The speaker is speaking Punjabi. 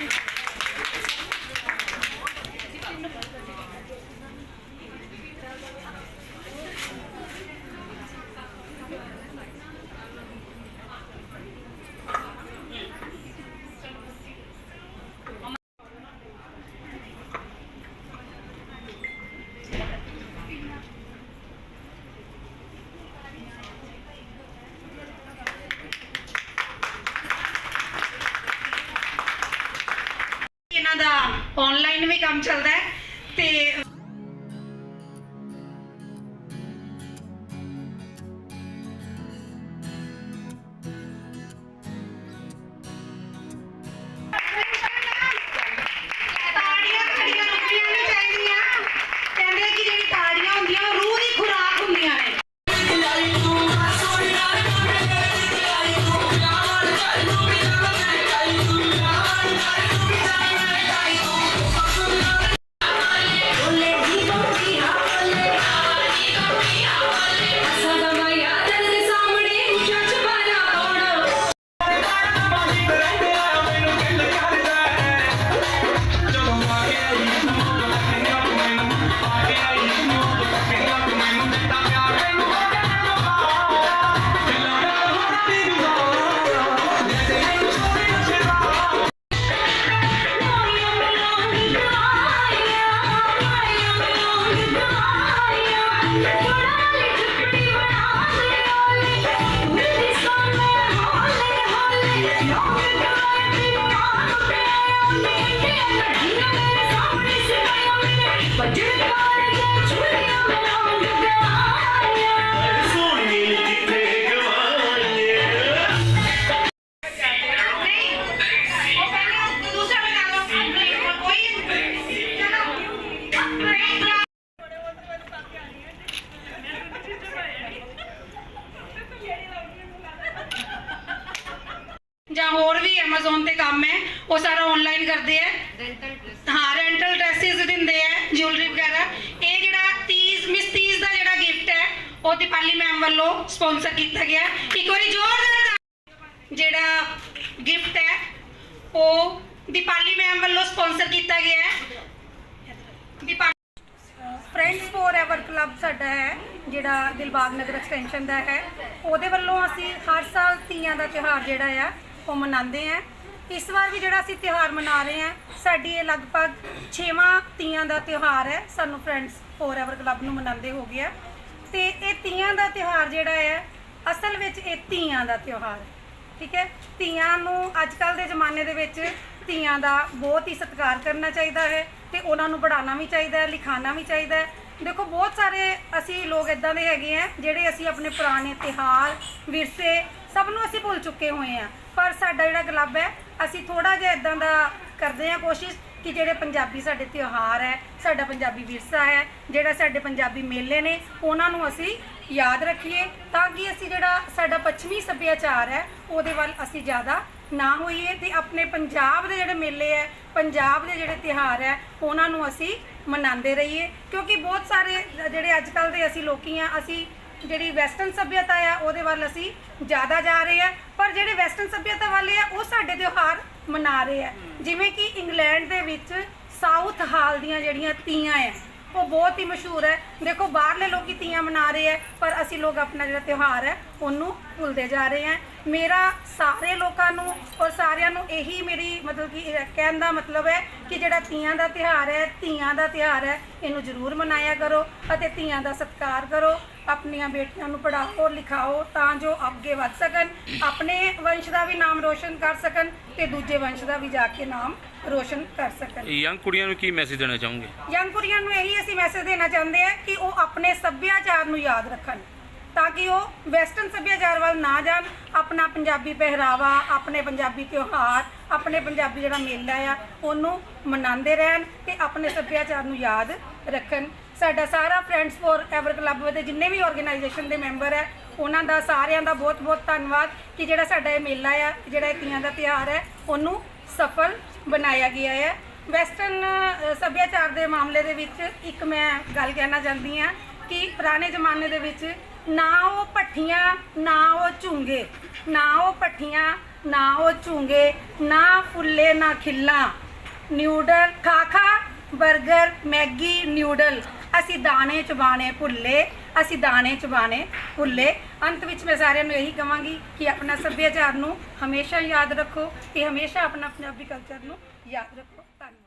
ਇਹਨਾਂ ਦਾ ਆਨਲਾਈਨ ਵੀ ਕੰਮ ਚੱਲਦਾ ਹੈ ਤੇ ਜਾਂ ਹੋਰ ਵੀ Amazon ਤੇ ਕੰਮ ਹੈ, ਉਹ ਸਾਰਾ ਆਨਲਾਈਨ ਕਰਦੇ ਆ ਹਾਂ ਰੈਂਟਲ ਡਰੈਸਿਸ ਦਿੰਦੇ ਆ ਜੁਐਲਰੀ ਵਗੈਰਾ ਇਹ ਜਿਹੜਾ 30 ਮਿਸ 30 ਦਾ ਜਿਹੜਾ ਗਿਫਟ ਹੈ ਉਹ ਦੀਪਾਲੀ ਮੈਮ ਵੱਲੋਂ ਸਪਾਂਸਰ ਕੀਤਾ ਗਿਆ। ਇੱਕ ਵਾਰੀ ਜ਼ੋਰਦਾਰ ਜਿਹੜਾ ਗਿਫਟ ਹੈ, ਉਹ ਦੀਪਾਲੀ ਮੈਮ ਵੱਲੋਂ ਸਪਾਂਸਰ ਕੀਤਾ ਗਿਆ ਹੈ। Deepali friends forever club ਸਾਡਾ ਹੈ, ਜਿਹੜਾ ਦਿਲਬਾਗ ਨਗਰ ਐਕਸਟੈਂਸ਼ਨ ਦਾ ਹੈ। ਉਹਦੇ ਵੱਲੋਂ ਅਸੀਂ ਹਰ ਸਾਲ ਤੀਆਂ ਦਾ ਤਿਉਹਾਰ ਜਿਹੜਾ ਆ, ਉਹ ਮਨਾਉਂਦੇ ਆ ਇਸ ਵਾਰ ਵੀ ਜਿਹੜਾ ਅਸੀਂ ਤਿਉਹਾਰ ਮਨਾ ਰਹੇ ਆ ਸਾਡੀ ਇਹ ਲਗਭਗ 6ਵਾਂ ਤੀਆਂ ਦਾ ਤਿਉਹਾਰ ਹੈ। ਸਾਨੂੰ ਫਰੈਂਡਸ ਫੋਰ ਐਵਰ ਕਲੱਬ ਨੂੰ ਮਨਾਉਂਦੇ ਹੋ ਗਿਆ। ਤੇ ਇਹ ਤੀਆਂ ਦਾ ਤਿਉਹਾਰ ਜਿਹੜਾ ਹੈ ਅਸਲ ਵਿੱਚ ਇਹ ਤੀਆਂ ਦਾ ਤਿਉਹਾਰ। ਹੈ ਠੀਕ ਹੈ? ਧੀਆਂ ਨੂੰ ਅੱਜ ਕੱਲ ਦੇ ਜ਼ਮਾਨੇ ਦੇ ਵਿੱਚ ਧੀਆਂ ਦਾ ਬਹੁਤ ਹੀ ਸਤਿਕਾਰ ਕਰਨਾ ਚਾਹੀਦਾ ਹੈ ਤੇ ਉਹਨਾਂ ਨੂੰ ਪੜ੍ਹਾਉਣਾ ਵੀ ਚਾਹੀਦਾ ਹੈ, ਲਿਖਾਉਣਾ ਵੀ ਚਾਹੀਦਾ ਹੈ। ਦੇਖੋ, ਬਹੁਤ ਸਾਰੇ ਅਸੀਂ ਲੋਕ ਇਦਾਂ ਦੇ ਹੈਗੇ ਆ, ਜਿਹੜੇ ਅਸੀਂ ਆਪਣੇ ਪੁਰਾਣੇ ਤਿਉਹਾਰ, ਵਿਰਸੇ ਸਭ ਨੂੰ ਅਸੀਂ ਭੁੱਲ ਚੁੱਕੇ ਹੋਏ ਆ। ਪਰ ਸਾਡਾ ਜਿਹੜਾ ਕਲੱਬ ਹੈ, ਅਸੀਂ ਥੋੜਾ ਜਿਹਾ ਇਦਾਂ ਦਾ ਕਰਦੇ ਆ ਕੋਸ਼ਿਸ਼ ਕਿ ਜਿਹੜੇ ਪੰਜਾਬੀ ਸਾਡੇ ਤਿਉਹਾਰ ਹੈ, ਸਾਡਾ ਪੰਜਾਬੀ ਵਿਰਸਾ ਹੈ, ਜਿਹੜਾ ਸਾਡੇ ਪੰਜਾਬੀ ਮੇਲੇ ਨੇ, ਉਹਨਾਂ ਨੂੰ ਅਸੀਂ ਯਾਦ ਰੱਖੀਏ ਤਾਂ ਕਿ ਅਸੀਂ ਜਿਹੜਾ ਸਾਡਾ ਪੱਛਮੀ ਸੱਭਿਆਚਾਰ ਹੈ, ਉਹਦੇ ਵੱਲ ਅਸੀਂ ਜ਼ਿਆਦਾ ਨਾ ਹੋਈਏ ਤੇ ਆਪਣੇ ਪੰਜਾਬ ਦੇ ਜਿਹੜੇ ਮੇਲੇ ਹੈ, ਪੰਜਾਬ ਦੇ ਜਿਹੜੇ ਤਿਉਹਾਰ ਹੈ, ਉਹਨਾਂ ਨੂੰ ਅਸੀਂ ਮਨਾਉਂਦੇ ਰਹੀਏ। ਕਿਉਂਕਿ ਬਹੁਤ ਸਾਰੇ ਜਿਹੜੇ ਅੱਜ ਕੱਲ ਦੇ ਅਸੀਂ ਲੋਕੀ ਆ ਅਸੀਂ ਜਿਹੜੀ ਵੈਸਟਰਨ ਸੱਭਿਅਤਾ ਆ, ਉਹਦੇ ਵੱਲ ਅਸੀਂ ਜ਼ਿਆਦਾ ਜਾ ਰਹੇ ਆ। ਪਰ ਜਿਹੜੇ ਵੈਸਟਰਨ ਸੱਭਿਅਤਾ ਵਾਲੇ ਆ, ਉਹ ਸਾਡੇ ਤਿਉਹਾਰ ਮਨਾ ਰਹੇ ਆ। ਜਿਵੇਂ ਕਿ ਇੰਗਲੈਂਡ ਦੇ ਵਿੱਚ ਸਾਊਥ ਹਾਲ ਦੀਆਂ ਜਿਹੜੀਆਂ ਤੀਆਂ ਆ, ਉਹ ਬਹੁਤ ਹੀ ਮਸ਼ਹੂਰ ਹੈ ਦੇਖੋ, ਬਾਹਰਲੇ ਲੋਕੀ ਤੀਆਂ ਮਨਾ ਰਹੇ ਹੈ ਪਰ ਅਸੀਂ ਲੋਕ ਆਪਣਾ ਜਿਹੜਾ ਤਿਉਹਾਰ ਹੈ ਉਹਨੂੰ ਭੁੱਲਦੇ ਜਾ ਰਹੇ ਹਾਂ ਮੇਰਾ ਸਾਰੇ ਲੋਕਾਂ ਨੂੰ ਸਾਰਿਆਂ ਨੂੰ ਇਹੀ ਮੇਰੀ ਮਤਲਬ ਕਿ ਕਹਿਣ ਦਾ ਮਤਲਬ ਹੈ ਕਿ ਜਿਹੜਾ ਤੀਆਂ ਦਾ ਤਿਉਹਾਰ ਹੈ ਧੀਆਂ ਦਾ ਤਿਉਹਾਰ ਹੈ ਇਹਨੂੰ ਜ਼ਰੂਰ ਮਨਾਇਆ ਕਰੋ ਅਤੇ ਧੀਆਂ ਦਾ ਸਤਿਕਾਰ ਕਰੋ ਆਪਣੀਆਂ ਬੇਟੀਆਂ ਨੂੰ ਪੜ੍ਹਾਓ ਲਿਖਾਓ ਤਾਂ ਜੋ ਅੱਗੇ ਵੱਧ ਸਕਣ ਆਪਣੇ ਵੰਸ਼ ਦਾ ਵੀ ਨਾਮ ਰੋਸ਼ਨ ਕਰ ਸਕਣ ਤੇ ਦੂਜੇ ਵੰਸ਼ ਦਾ ਵੀ ਜਾ ਕੇ ਨਾਮ ਰੋਸ਼ਨ ਕਰ ਸਕਣ। ਯੰਗ ਕੁੜੀਆਂ ਨੂੰ ਕੀ ਮੈਸੇਜ ਦੇਣਾ ਚਾਹੋਗੇ? ਯੰਗ ਕੁੜੀਆਂ ਨੂੰ ਇਹੀ ਅਸੀਂ ਮੈਸੇਜ ਦੇਣਾ ਚਾਹੁੰਦੇ ਆ ਕਿ ਉਹ ਆਪਣੇ ਸੱਭਿਆਚਾਰ ਨੂੰ ਯਾਦ ਰੱਖਣ। ਤਾਂ ਕਿ ਉਹ ਵੈਸਟਰਨ ਸੱਭਿਆਚਾਰ ਵੱਲ ਨਾ ਜਾਣ, ਆਪਣਾ ਪੰਜਾਬੀ ਪਹਿਰਾਵਾ, ਆਪਣੇ ਪੰਜਾਬੀ ਤਿਉਹਾਰ, ਆਪਣੇ ਪੰਜਾਬੀ ਜਿਹੜਾ ਮੇਲਾ ਆ, ਉਹਨੂੰ ਮਨਾਉਂਦੇ ਰਹਿਣ ਤੇ ਆਪਣੇ ਸੱਭਿਆਚਾਰ ਨੂੰ ਯਾਦ ਰੱਖਣ। ਸਾਡਾ ਸਾਰਾ ਫਰੈਂਡਸ ਫੋਰ ਐਵਰ ਕਲੱਬ ਦੇ ਜਿੰਨੇ ਵੀ ਆਰਗੇਨਾਈਜੇਸ਼ਨ ਦੇ ਮੈਂਬਰ ਹੈ ਉਹਨਾਂ ਦਾ ਸਾਰਿਆਂ ਦਾ ਬਹੁਤ ਬਹੁਤ ਧੰਨਵਾਦ ਕਿ ਜਿਹੜਾ ਸਾਡਾ ਇਹ ਮੇਲਾ ਆ, ਜਿਹੜਾ ਇਹ ਤੀਆਂ ਦਾ ਤਿਉਹਾਰ ਹੈ, ਉਹਨੂੰ ਸਫਲ ਬਣਾਇਆ ਗਿਆ ਹੈ ਵੈਸਟਰਨ ਸੱਭਿਆਚਾਰ ਦੇ ਮਾਮਲੇ ਦੇ ਵਿੱਚ ਇੱਕ ਮੈਂ ਗੱਲ ਕਹਿਣਾ ਚਾਹੁੰਦੀ ਹਾਂ ਕਿ ਪੁਰਾਣੇ ਜ਼ਮਾਨੇ ਦੇ ਵਿੱਚ ਨਾ ਉਹ ਪੱਠੀਆਂ ਨਾ ਉਹ ਝੁੰਗੇ। ਨਾ ਉਹ ਪੱਠੀਆਂ ਨਾ ਉਹ ਝੂੰਗੇ, ਨਾ ਫੁੱਲੇ, ਨਾ ਖਿੱਲਾਂ। ਨਿਊਡਲ, ਖਾ ਖਾ। 버ਗਰ ਮੈਗੀ, ਨਿਊਡਲ। ਅਸੀਂ ਦਾਣੇ ਚਬਾਣੇ ਭੁੱਲੇ, ਅਸੀਂ ਦਾਣੇ ਚਬਾਣੇ ਭੁੱਲੇ। ਅੰਤ ਵਿੱਚ ਮੈਂ ਸਾਰਿਆਂ ਨੂੰ ਇਹੀ ਕਹਾਂਗੀ ਕਿ ਆਪਣਾ ਸੱਭਿਆਚਾਰ ਨੂੰ ਹਮੇਸ਼ਾ ਯਾਦ ਰੱਖੋ ਤੇ ਹਮੇਸ਼ਾ ਆਪਣਾ ਪੰਜਾਬੀ ਕਲਚਰ ਨੂੰ ਯਾਦ ਰੱਖੋ। ਧੰਨਵਾਦ।